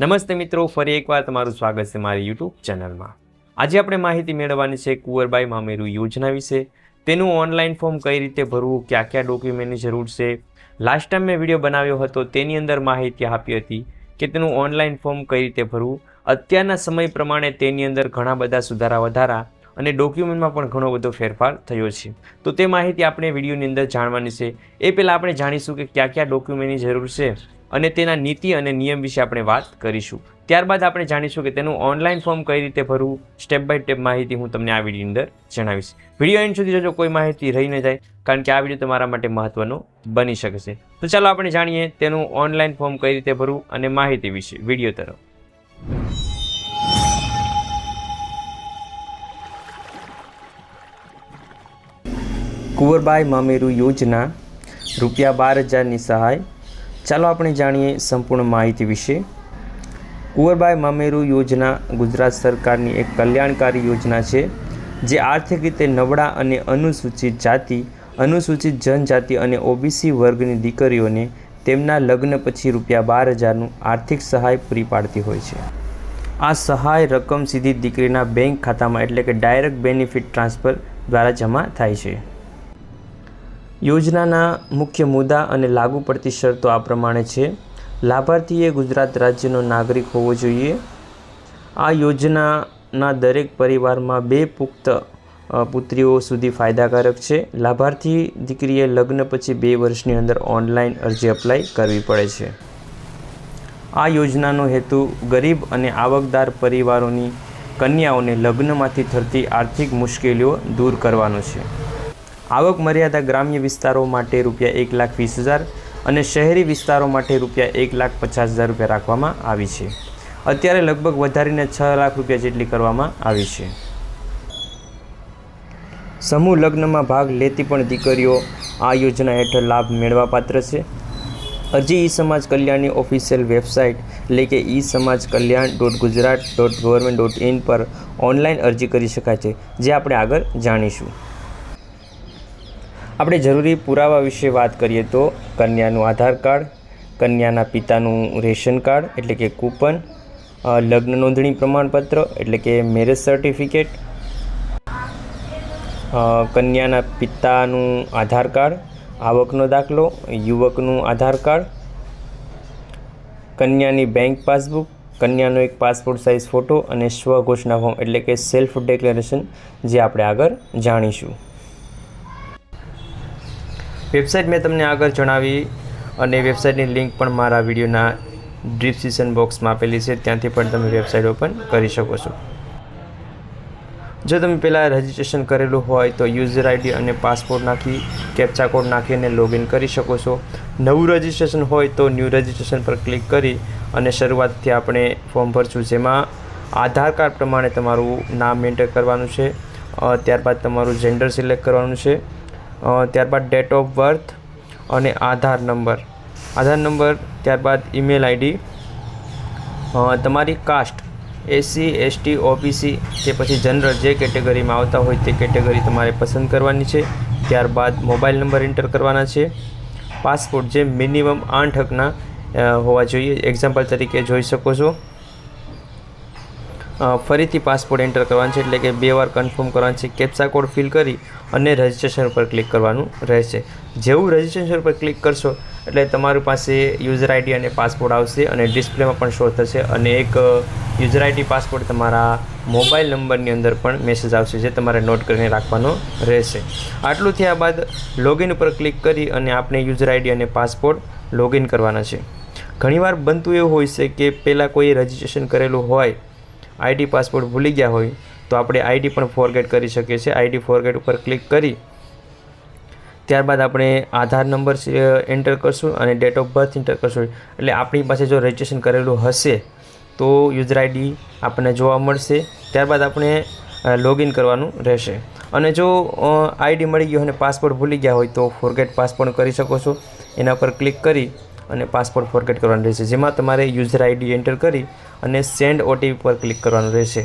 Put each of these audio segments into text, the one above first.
નમસ્તે મિત્રો, ફરી એકવાર તમારું સ્વાગત છે મારી યુટ્યુબ ચેનલમાં. આજે આપણે માહિતી મેળવવાની છે કુંવરબાઈ મામેરું યોજના વિશે. તેનું ઓનલાઈન ફોર્મ કઈ રીતે ભરવું કયા કયા ડોક્યુમેન્ટની જરૂર છે? લાસ્ટ ટાઈમ મેં વીડિયો બનાવ્યો હતો, તેની અંદર માહિતી આપી હતી કે તેનું ઓનલાઈન ફોર્મ કઈ રીતે ભરવું. અત્યારના સમય પ્રમાણે તેની અંદર ઘણા બધા સુધારા વધારા અને ડોક્યુમેન્ટમાં પણ ઘણો બધો ફેરફાર થયો છે. તો તે માહિતી આપણે વિડીયોની અંદર જાણવાની છે. એ પહેલાં આપણે જાણીશું કે કયા કયા ડોક્યુમેન્ટની જરૂર છે. અને તેના નીતિ અને નિયમ વિશે આપણે વાત કરીશું. ત્યારબાદ આપણે જાણીશું કે તેનું ઓનલાઈન ફોર્મ કઈ રીતે ભરવું સ્ટેપ બાય સ્ટેપ માહિતી હું તમને આ વિડીયોની અંદર જણાવીશ. વીડિયો એન્ડ સુધી જોજો, કોઈ માહિતી રહી ન જાય, કારણ કે આ વીડિયો તમારા માટે મહત્વનો બની શકે છે. તો ચાલો આપણે જાણીએ તેનું ઓનલાઈન ફોર્મ કઈ રીતે ભરવું અને માહિતી વિશે, વીડિયો તરફ. કુંવરબાઈ મામેરુ યોજના રૂપિયા બાર હજારની સહાય ચાલો આપણે જાણીએ સંપૂર્ણ માહિતી વિશે. કુંવરબાઈ મામેરુ યોજના ગુજરાત સરકારની એક કલ્યાણકારી યોજના છે, જે આર્થિક રીતે નબળા અને અનુસૂચિત જાતિ, અનુસૂચિત જનજાતિ અને ઓબીસી વર્ગની દીકરીઓને તેમના લગ્ન પછી રૂપિયા બાર હજારનું આર્થિક સહાય પૂરી પાડતી હોય છે. આ સહાય રકમ સીધી દીકરીના બેંક ખાતામાં એટલે કે ડાયરેક્ટ બેનિફિટ ટ્રાન્સફર દ્વારા જમા થાય છે. યોજનાના મુખ્ય મુદ્દા અને લાગુ પડતી શરતો આ પ્રમાણે છે. લાભાર્થીએ ગુજરાત રાજ્યનો નાગરિક હોવો જોઈએ. આ યોજનાના દરેક પરિવારમાં બે પુખ્ત પુત્રીઓ સુધી ફાયદાકારક છે. લાભાર્થી દીકરીએ લગ્ન પછી બે વર્ષની અંદર ઓનલાઈન અરજી અપ્લાય કરવી પડે છે. આ યોજનાનો હેતુ ગરીબ અને આવકદાર પરિવારોની કન્યાઓને લગ્નમાંથી થતી આર્થિક મુશ્કેલીઓ દૂર કરવાનો છે. આવક મર્યાદા ગ્રામ્ય વિસ્તારો માટે રૂપિયા એક લાખ વીસ હજાર અને શહેરી વિસ્તારો માટે રૂપિયા એક લાખ પચાસ હજાર રૂપિયા રાખવામાં આવી છે. અત્યારે લગભગ વધારીને છ લાખ રૂપિયા જેટલી કરવામાં આવી છે. સમૂહ લગ્નમાં ભાગ લેતી પણ દીકરીઓ આ યોજના હેઠળ લાભ મેળવા પાત્ર છે. અરજી ઈ સમાજ કલ્યાણની ઓફિશિયલ વેબસાઇટ એટલે કે ઈ સમાજ કલ્યાણ dot Gujarat dot government dot in પર ઓનલાઈન અરજી કરી શકાય છે, જે આપણે આગળ જાણીશું. આપણે જરૂરી પુરાવા વિશે વાત કરીએ તો કન્યાનું આધાર કાર્ડ, કન્યાના પિતાનું રેશન કાર્ડ, એટલે કે કૂપન લગ્ન નોંધણી પ્રમાણપત્ર, એટલે કે મેરેજ સર્ટિફિકેટ કન્યાના પિતાનું આધાર કાર્ડ, આવકનો દાખલો, યુવકનું આધાર કાર્ડ, કન્યાની બેંક પાસબુક, કન્યાનો એક પાસપોર્ટ સાઇઝ ફોટો અને સ્વઘોષણા ફોર્મ એટલે કે સેલ્ફ ડિક્લેરેશન જે આપણે આગળ જાણીશું. વેબસાઇટ મેં તમને આગળ જણાવી અને વેબસાઇટની લિંક પણ મારા વિડીયોના ડિસ્ક્રિપ્શન બોક્સમાં આપેલી છે. ત્યાંથી પણ તમે વેબસાઇટ ઓપન કરી શકો છો. જો તમે પહેલાં રજિસ્ટ્રેશન કરેલું હોય તો યુઝર આઈડી અને પાસપોર્ટ નાખી, કેપ્ચા કોડ નાખીને લોગિન કરી શકો છો. નવું રજિસ્ટ્રેશન હોય તો ન્યૂ રજિસ્ટ્રેશન પર ક્લિક કરી અને શરૂઆતથી આપણે ફોર્મ ભરશું, જેમાં આધાર કાર્ડ પ્રમાણે તમારું નામ એન્ટર કરવાનું છે. ત્યારબાદ તમારું જેન્ડર સિલેક્ટ કરવાનું છે. ત્યારબાદ ડેટ ઓફ બર્થ અને આધાર નંબર આધાર નંબર ત્યારબાદ ઈમેલ આઈડી તમારી કાસ્ટ એસસી એસટી ઓબીસી કે પછી જનરલ જે કેટેગરીમાં આવતા હોય તે કેટેગરી તમારે પસંદ કરવાની છે. ત્યારબાદ મોબાઈલ નંબર એન્ટર કરવાના છે. પાસપોર્ટ જે મિનિમમ આઠ અંકના હોવા જોઈએ. એક્ઝામ્પલ તરીકે જોઈ શકો છો. ફરીથી પાસપોર્ટ એન્ટર કરવાનું છે, એટલે કે બે વાર કન્ફર્મ કરવાનું છે. કેપ્સા કોડ ફિલ કરી અને રજિસ્ટ્રેશન પર ક્લિક કરવાનું રહેશે. જેવું રજિસ્ટ્રેશન પર ક્લિક કરશો, એટલે તમારી પાસે યુઝર આઈડી અને પાસપોર્ટ આવશે અને ડિસ્પ્લેમાં પણ શો થશે અને એક યુઝર આઈડી પાસપોર્ટ તમારા મોબાઈલ નંબરની અંદર પણ મેસેજ આવશે જે તમારે નોટ કરીને રાખવાનો રહેશે. આટલું થયા બાદ લોગિન ઉપર ક્લિક કરી અને આપણે યુઝર આઈડી અને પાસપોર્ટ લોગિન કરવાના છે. ઘણીવાર બનતું એવું હોય છે કે પહેલાં કોઈ રજિસ્ટ્રેશન કરેલું હોય આઈડી પાસપોર્ટ ભૂલી ગયા હોય તો આપણે આઈડી પણ ફોરગેટ કરી શકીએ છીએ. આઈડી ફોરગેટ ઉપર ક્લિક કરી, ત્યારબાદ આપણે આધાર નંબર એન્ટર કરશું અને ડેટ ઓફ બર્થ એન્ટર કરશું. એટલે આપણી પાસે જો રજિસ્ટ્રેશન કરેલું હશે, તો યુઝર આઈડી આપણને જોવા મળશે. ત્યારબાદ આપણે લોગિન કરવાનું રહેશે. અને જો આઈડી મળી ગયો અને પાસપોર્ટ ભૂલી ગયા હોય તો ફોરગેટ પાસપોર્ટ કરી શકો છો. એના પર ક્લિક કરી અને પાસપોર્ટ ફોરગેટ કરવાનું રહેશે. જેમાં તમારે યુઝર આઈડી એન્ટર કરી અને સેન્ડ ઓટીપી પર ક્લિક કરવાનું રહેશે.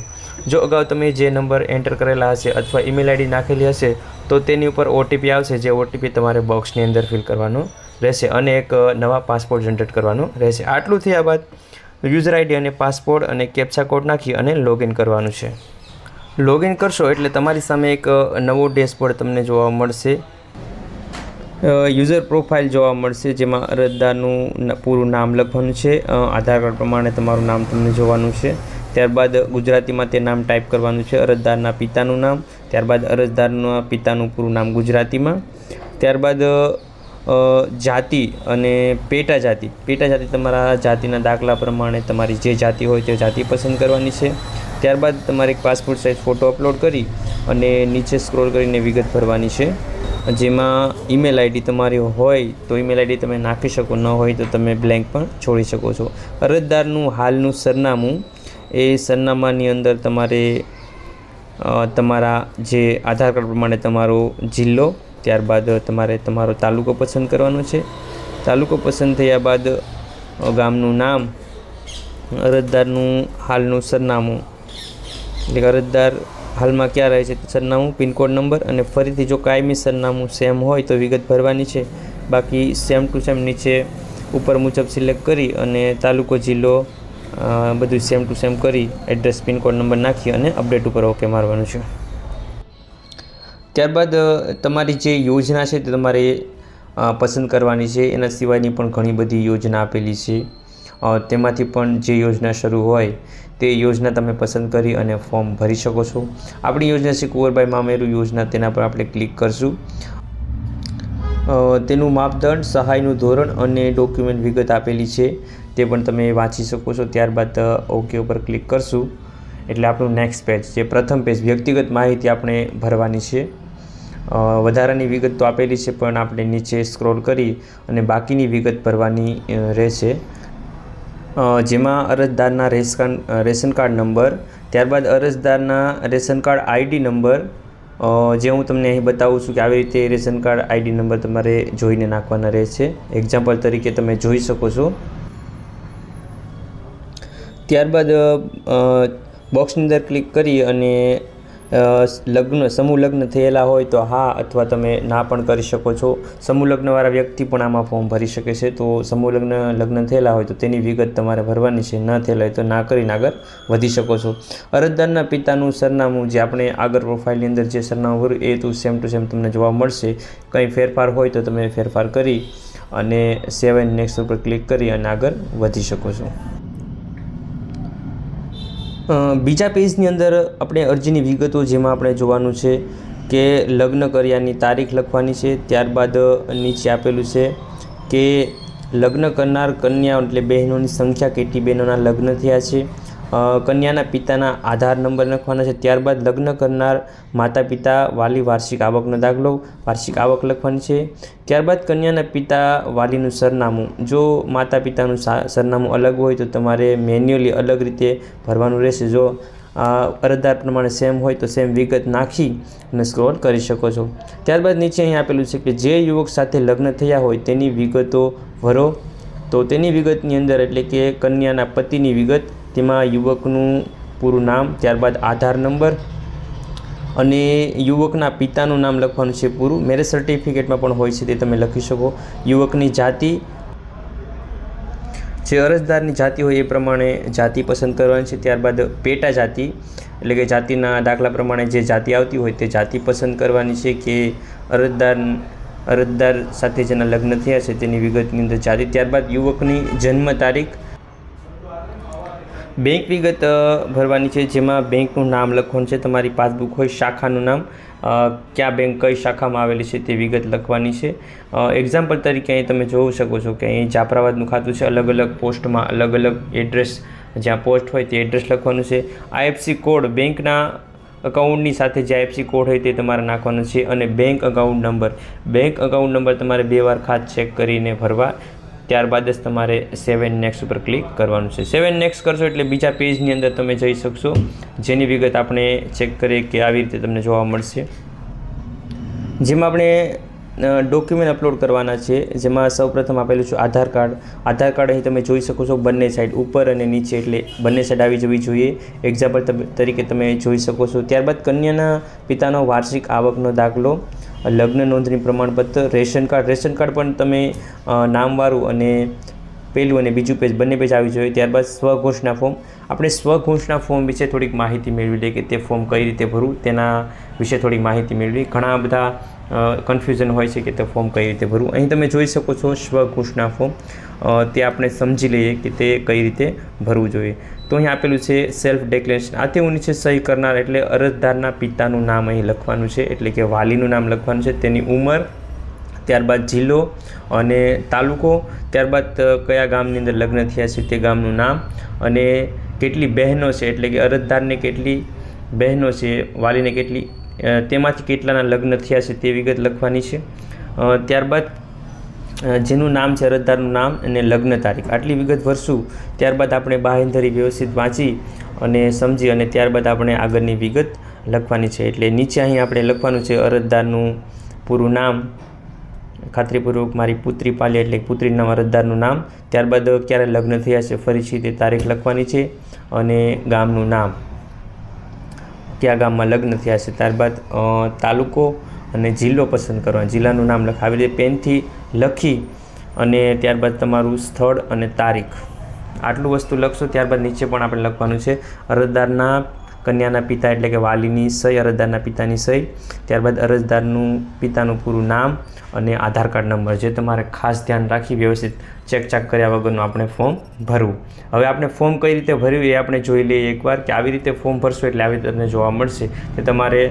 જો અગાઉ તમે જે નંબર એન્ટર કરેલા હશે અથવા ઈમેલ આઈડી નાખેલી હશે, તો તેની ઉપર ઓટીપી આવશે જે ઓટીપી તમારે બોક્સની અંદર ફિલ કરવાનો રહેશે અને એક નવા પાસપોર્ટ જનરેટ કરવાનો રહેશે. આટલું થયા બાદ યુઝર આઈડી અને પાસપોર્ટ અને કેપ્ચા કોડ નાખી અને લોગિન કરવાનું છે. લોગિન કરશો એટલે તમારી સામે એક નવો ડેશબોર્ડ તમને જોવા મળશે. યુઝર પ્રોફાઇલ જોવા મળશે જેમાં અરજદારનું પૂરું નામ લખવાનું છે. આધાર કાર્ડ પ્રમાણે તમારું નામ તમને જોવાનું છે. ત્યારબાદ ગુજરાતીમાં તે નામ ટાઈપ કરવાનું છે અરજદારના પિતાનું નામ, ત્યારબાદ અરજદારના પિતાનું પૂરું નામ ગુજરાતીમાં, ત્યારબાદ જાતિ અને પેટા જાતિ. પેટા જાતિ તમારા જાતિના દાખલા પ્રમાણે તમારી જે જાતિ હોય તે જાતિ પસંદ કરવાની છે. ત્યારબાદ તમારે એક પાસપોર્ટ સાઇઝ ફોટો અપલોડ કરી અને નીચે સ્ક્રોલ કરીને વિગત ભરવાની છે. જેમાં ઈમેલ આઈડી તમારી હોય તો ઈમેલ આઈડી તમે નાખી શકો, ન હોય તો તમે બ્લેન્ક પણ છોડી શકો છો. અરજદારનું હાલનું સરનામું એ સરનામાની અંદર તમારે તમારા જે આધાર કાર્ડ પ્રમાણે તમારો જિલ્લો, ત્યારબાદ તમારે તમારો તાલુકો પસંદ કરવાનો છે. તાલુકો પસંદ થયા બાદ ગામનું નામ, અરજદારનું હાલનું સરનામું. એટલે અરજદાર હાલમાં ક્યાં રહે છે સરનામું, પિનકોડ નંબર અને ફરીથી જો કાયમી સરનામું સેમ હોય તો વિગત ભરવાની છે. બાકી સેમ ટુ સેમ નીચે ઉપર મુજબ સિલેક્ટ કરી અને તાલુકો, જિલ્લો બધું સેમ ટુ સેમ કરી એડ્રેસ પિનકોડ નંબર નાખી અને અપડેટ ઉપર ઓકે મારવાનું છે. ત્યારબાદ તમારી જે યોજના છે તે તમારે પસંદ કરવાની છે. એના સિવાયની પણ ઘણી બધી યોજના આપેલી છે. તેમાંથી પણ જે યોજના શરૂ હોય તે યોજના તમે પસંદ કરી અને ફોર્મ ભરી શકો છો. આપણી યોજના છે કુંવરબાઈ મામેરુ યોજના. તેના પર આપણે ક્લિક કરશું. તેનું માપદંડ, સહાયનું ધોરણ અને ડોક્યુમેન્ટ વિગત આપેલી છે. તે પણ તમે વાંચી શકો છો. ત્યારબાદ ઓકે ઉપર ક્લિક કરશું. એટલે આપણું નેક્સ્ટ પેજ જે પ્રથમ પેજ વ્યક્તિગત માહિતી આપણે ભરવાની છે. વધારાની વિગત તો આપેલી છે, પણ આપણે નીચે સ્ક્રોલ કરી અને બાકીની વિગત ભરવાની રહેશે. જેમાં અરજદારના રેશન રેશન કાર્ડ નંબર, ત્યારબાદ અરજદારના રેશન કાર્ડ આઈડી નંબર જે હું તમને અહીં બતાવું છું કે આવી રીતે રેશન કાર્ડ આઈડી નંબર તમારે જોઈને નાખવાના રહેશે. એક્ઝામ્પલ તરીકે તમે જોઈ શકો છો. ત્યારબાદ બોક્સની અંદર ક્લિક કરી અને લગ્ન, સમૂહ લગ્ન થયેલા હોય તો હા અથવા તમે ના પણ કરી શકો છો. સમૂહ લગ્નવાળા વ્યક્તિ પણ આમાં ફોર્મ ભરી શકે છે. તો સમૂહ લગ્ન લગ્ન થયેલા હોય તો તેની વિગત તમારે ભરવાની છે. ન થયેલા હોય તો ના કરીને આગળ વધી શકો છો. અરજદારના પિતાનું સરનામું જે આપણે આગળ પ્રોફાઇલની અંદર જે સરનામું ભર્યું એ તો સેમ ટુ સેમ તમને જોવા મળશે. કંઈ ફેરફાર હોય તો તમે ફેરફાર કરી અને સેવન નેક્સ્ટ ઉપર ક્લિક કરી અને આગળ વધી શકો છો. બીજા પેજની અંદર આપણે અરજીની વિગતો જેમાં આપણે જોવાનું છે કે લગ્ન કર્યાની તારીખ લખવાની છે, ત્યારબાદ નીચે આપેલું છે કે લગ્ન કરનાર કન્યા એટલે બહેનોની સંખ્યા કેટલી બહેનોના લગ્ન થયા છે કન્યાના પિતાના આધાર નંબર લખવાના છે. ત્યારબાદ લગ્ન કરનાર માતા પિતા વાલી વાર્ષિક આવકનો દાખલો, વાર્ષિક આવક લખવાની છે. ત્યારબાદ કન્યાના પિતા વાલીનું સરનામું. જો માતા પિતાનું સરનામું અલગ હોય તો તમારે મેન્યુઅલી અલગ રીતે ભરવાનું રહેશે. જો અરજદાર પ્રમાણે સેમ હોય તો સેમ વિગત નાખી અને સ્ક્રોલ કરી શકો છો. ત્યારબાદ નીચે અહીં આપેલું છે કે જે યુવક સાથે લગ્ન થયા હોય તેની વિગતો ભરો. તો તેની વિગતની અંદર એટલે કે કન્યાના પતિની વિગત તેમાં યુવકનું પૂરું નામ, ત્યારબાદ આધાર નંબર અને યુવકના પિતાનું નામ લખવાનું છે પૂરું. મેરેજ સર્ટિફિકેટમાં પણ હોય છે તે તમે લખી શકો. યુવકની જાતિ જે અરજદારની જાતિ હોય એ પ્રમાણે જાતિ પસંદ કરવાની છે. ત્યારબાદ પેટા જાતિ, એટલે કે જાતિના દાખલા પ્રમાણે જે જાતિ આવતી હોય તે જાતિ પસંદ કરવાની છે કે અરજદાર અરજદાર સાથે જેના લગ્ન થયા છે તેની વિગતની અંદર જાતિ. ત્યારબાદ યુવકની જન્મ તારીખ બેંક વિગત ભરવાની છે, જેમાં બેંકનું નામ લખવાનું છે, તમારી પાસબુક હોય, શાખાનું નામ ક્યાં બેંક કઈ શાખામાં આવેલી છે તે વિગત લખવાની છે. એક્ઝામ્પલ તરીકે અહીં તમે જોઈ શકો છો કે અહીં જાફરાબાદનું ખાતું છે, અલગ અલગ પોસ્ટમાં અલગ અલગ એડ્રેસ, જ્યાં પોસ્ટ હોય તે એડ્રેસ લખવાનું છે. આઈએફસી કોડ બેંકના અકાઉન્ટની સાથે જે આઈએફસી કોડ હોય તે તમારે નાખવાનો છે અને bank account number. Bank account number તમારે બે વાર ખાસ ચેક કરીને ભરવા ત્યારબાદ જ તમારે સેવન નેક્સ્ટ ઉપર ક્લિક કરવાનું છે. સેવન નેક્સ્ટ કરશો એટલે બીજા પેજની અંદર તમે જઈ શકશો. જેની વિગત આપણે ચેક કરીએ કે આવી રીતે તમને જોવા મળશે. જેમાં આપણે ડોક્યુમેન્ટ અપલોડ કરવાના છે. જેમાં સૌપ્રથમ આપેલું છે આધાર કાર્ડ. આધાર કાર્ડ અહીં તમે જોઈ શકો છો બંને સાઈડ ઉપર અને નીચે. એટલે બંને સાઈડ આવી જવી જોઈએ. એક્ઝામ્પલ તરીકે તમે જોઈ શકો છો. ત્યારબાદ કન્યાના પિતાનો વાર્ષિક આવકનો દાખલો. લગ્ન નોંધણી પ્રમાણપત્ર, રેશન કાર્ડ. રેશન કાર્ડ પણ તમે નામવાળું અને પહેલું અને બીજું પેજ, બંને પેજ આવી જોઈએ. ત્યારબાદ સ્વઘોષણા ફોર્મ. આપણે સ્વઘોષણા ફોર્મ વિશે થોડીક માહિતી મેળવી લઈએ કે તે ફોર્મ કઈ રીતે ભરવું, તેના વિશે થોડીક માહિતી મેળવી. ઘણા બધા કન્ફ્યુઝન હોય છે કે તે ફોર્મ કઈ રીતે ભરવું? અહીં તમે જોઈ શકો છો સ્વઘોષણા ફોર્મ તે આપણે સમજી લઈએ કે તે કઈ રીતે ભરવું જોઈએ. તો અહીં આપેલું છે સેલ્ફ ડેક્લેરેશન આ તે નીચે સહી કરનાર એટલે અરજદારના પિતાનું નામ અહીં લખવાનું છે. એટલે કે વાલીનું નામ લખવાનું છે. તેની ઉંમર, ત્યારબાદ જિલ્લો અને તાલુકો, ત્યારબાદ કયા ગામની અંદર લગ્ન થયા છે તે ગામનું નામ અને કેટલી બહેનો છે. એટલે કે અરજદારને કેટલી બહેનો છે, વાલીને કેટલી તેમાંથી કેટલાના લગ્ન થયા છે તે વિગત લખવાની છે. ત્યારબાદ જેનું નામ છે અરજદારનું નામ અને લગ્ન તારીખ. આટલી વિગત ભરશું, ત્યારબાદ આપણે બાહેંધરી વ્યવસ્થિત વાંચી અને સમજી અને ત્યારબાદ આપણે આગળની વિગત લખવાની છે. એટલે નીચે અહીં આપણે લખવાનું છે અરજદારનું પૂરું નામ. ખાતરીપૂર્વક મારી પુત્રી પાલી એટલે પુત્રી નામ, અરજદારનું નામ. ત્યારબાદ ક્યારે લગ્ન થયા છે ફરીથી તે તારીખ લખવાની છે અને ગામનું નામ. કયા ગામમાં લગ્ન થયા છે. ત્યારબાદ તાલુકો અને જિલ્લો પસંદ કરવાનો. જિલ્લાનું નામ લખાવી દે પેનથી લખી અને ત્યારબાદ તમારું સ્થળ અને તારીખ. આટલું વસ્તુ લખશો ત્યારબાદ નીચે પણ આપણે લખવાનું છે. અરજદારના કન્યાના પિતા એટલે કે વાલીની સહી, અરજદારના પિતાની સહી. ત્યારબાદ અરજદારનું પિતાનું પૂરું નામ અને આધાર કાર્ડ નંબર, જે તમારે ખાસ ધ્યાન રાખી વ્યવસ્થિત ચેક ચાક કર્યા વગરનું આપણે ફોર્મ ભરવું. હવે આપણે ફોર્મ કઈ રીતે ભર્યું એ આપણે જોઈ લઈએ એકવાર કે આવી રીતે ફોર્મ ભરશો એટલે આવી તમને જોવા મળશે કે તમારે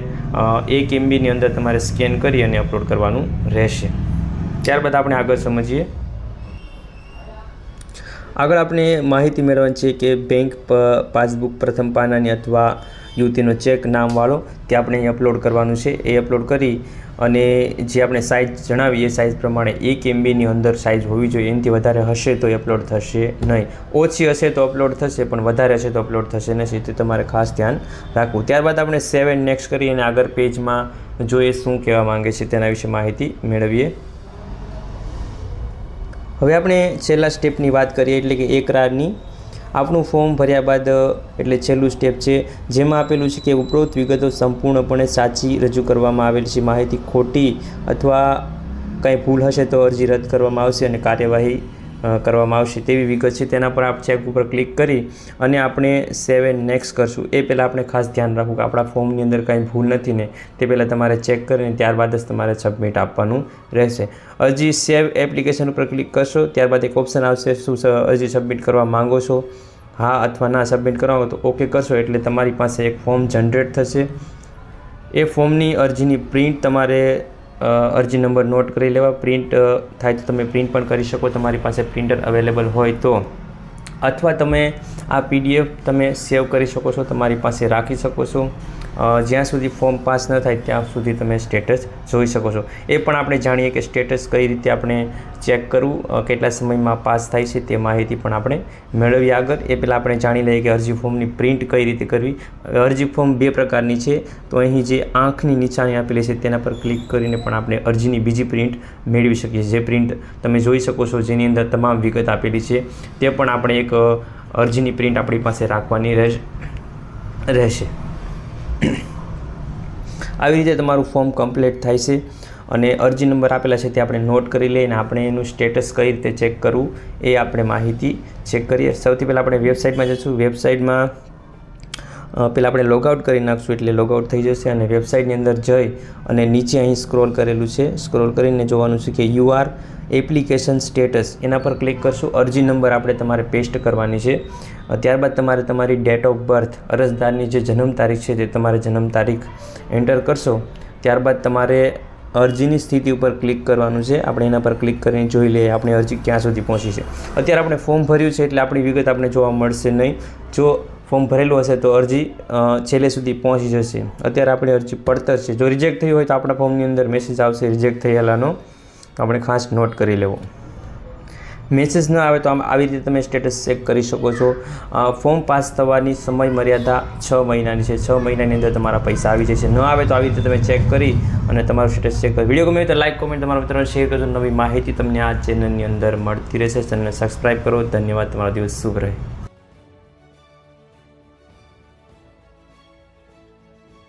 એક એમબીની અંદર તમારે સ્કેન કરી અને અપલોડ કરવાનું રહેશે. ત્યારબાદ આપણે આગળ સમજીએ. આગળ આપણે માહિતી મેળવવાની છે કે બેંક પાસબુક પ્રથમ પાનાની અથવા યુવતીનો ચેક નામવાળો તે આપણે અહીં અપલોડ કરવાનું છે. એ અપલોડ કરી અને જે આપણે સાઇઝ જણાવીએ સાઇઝ પ્રમાણે એક એમબીની અંદર સાઇઝ હોવી જોઈએ. એનાથી વધારે હશે તો અપલોડ થશે નહીં. ઓછી હશે તો અપલોડ થશે, પણ વધારે હશે તો અપલોડ થશે નહીં. તે તમારે ખાસ ધ્યાન રાખવું. ત્યારબાદ આપણે સેવન નેક્સ્ટ કરી અને આગળ પેજમાં જોઈએ શું કહેવા માંગે છે તેના વિશે માહિતી મેળવીએ. હવે આપણે છેલ્લા સ્ટેપની વાત કરીએ, એટલે કે એકરારની આપણું ફોર્મ ભર્યા બાદ, એટલે છેલ્લું સ્ટેપ છે, જેમાં આપેલું છે કે ઉપરોક્ત વિગતો સંપૂર્ણપણે સાચી રજૂ કરવામાં આવેલી છે. માહિતી ખોટી અથવા કંઈ ભૂલ હશે તો અરજી રદ કરવામાં આવશે અને કાર્યવાહી કરવામાં આવશે તેવી વિગત છે, તેના પર આપ ચેક ઉપર ક્લિક કરી અને આપણે સેવ એન્ડ નેક્સ્ટ કરશું. એ પહેલાં આપણે ખાસ ધ્યાન રાખવું કે આપણા ફોર્મની અંદર કાંઈ ભૂલ નથી ને, તે પહેલાં તમારે ચેક કરીને ત્યારબાદ જ તમારે સબમિટ આપવાનું રહેશે. અરજી સેવ એપ્લિકેશન ઉપર ક્લિક કરશો, ત્યારબાદ એક ઓપ્શન આવશે, શું અરજી સબમિટ કરવા માંગો છો? હા અથવા ના સબમિટ કરવા તો ઓકે કરશો, એટલે તમારી પાસે એક ફોર્મ જનરેટ થશે. એ ફોર્મની અરજીની પ્રિન્ટ તમારે અરજી નંબર નોટ કરી લેવા. પ્રિન્ટ થાય તો તમે પ્રિન્ટ પણ કરી શકો. તમારી પાસે પ્રિન્ટર અવેલેબલ હોય તો. અથવા તમે આ પીડીએફ તમે સેવ કરી શકો છો. તમારી પાસે રાખી શકો છો. જ્યાં સુધી ફોર્મ પાસ ન થાય, ત્યાં સુધી તમે સ્ટેટસ જોઈ શકો છો. એ પણ આપણે જાણીએ કે સ્ટેટસ કઈ રીતે આપણે ચેક કરવું કેટલા સમયમાં પાસ થાય છે તે માહિતી પણ આપણે મેળવીએ આગળ. એ પહેલાં આપણે જાણી લઈએ કે અરજી ફોર્મની પ્રિન્ટ કઈ રીતે કરવી. અરજી ફોર્મ બે પ્રકારની છે. તો અહીં જે આંખની નિશાની આપેલી છે તેના પર ક્લિક કરીને પણ આપણે અરજીની બીજી પ્રિન્ટ મેળવી શકીએ જે પ્રિન્ટ તમે જોઈ શકો છો જેની અંદર તમામ વિગત આપેલી છે. તે પણ આપણે એક અરજીની પ્રિન્ટ આપણી પાસે રાખવાની રહેશે. આવી રીતે તમારું ફોર્મ કમ્પ્લીટ થાય છે. અને અરજી નંબર આપેલા છે તે આપણે નોટ કરી લઈએ અને આપણે એનું સ્ટેટસ કઈ રીતે ચેક કરવું એ આપણે માહિતી ચેક કરીએ. સૌથી પહેલાં આપણે વેબસાઇટમાં જઈશું. વેબસાઇટમાં પહેલાં આપણે લોગઆઉટ કરી નાખશું એટલે લોગઆઉટ થઈ જશે અને વેબસાઇટની અંદર જઈ અને નીચે અહીં સ્ક્રોલ કરેલું છે. સ્ક્રોલ કરીને જોવાનું છે કે યુ આર એપ્લિકેશન સ્ટેટસ. એના પર ક્લિક કરશું. અરજી નંબર આપણે તમારે પેસ્ટ કરવાની છે. ત્યારબાદ તમારે તમારી ડેટ ઓફ બર્થ અરજદારની જે જન્મ તારીખ છે તે તમારે જન્મ તારીખ એન્ટર કરશો. ત્યારબાદ તમારે અરજીની સ્થિતિ ઉપર ક્લિક કરવાનું છે. આપણે એના પર ક્લિક કરીને જોઈ લઈએ આપણી અરજી ક્યાં સુધી પહોંચી છે. અત્યારે આપણે ફોર્મ ભર્યું છે એટલે આપણી વિગત આપણે જોવા મળશે નહીં. જો ફોર્મ ભરેલું હશે તો અરજી છેલ્લે સુધી પહોંચી જશે. અત્યારે આપણી અરજી પડતર છે. જો રિજેક્ટ થઈ હોય તો આપણા ફોર્મની અંદર મેસેજ આવશે રિજેક્ટ થયેલાનો. આપણે ખાસ નોટ કરી લેવો. મેસેજ ન આવે તો આમ આવી રીતે તમે સ્ટેટસ ચેક કરી શકો છો. ફોર્મ પાસ થવાની સમય મર્યાદા છ મહિનાની છે. છ મહિનાની અંદર તમારા પૈસા આવી જશે ન આવે તો આવી રીતે તમે ચેક કરી અને તમારું સ્ટેટસ ચેક કરો. વીડિયો ગમે તો લાઈક કોમેન્ટ તમારા મિત્રોને શેર કરજો. નવી માહિતી તમને આ ચેનલની અંદર મળતી રહેશે. ચેનલને સબસ્ક્રાઈબ કરો. ધન્યવાદ. તમારો દિવસ શુભ રહે.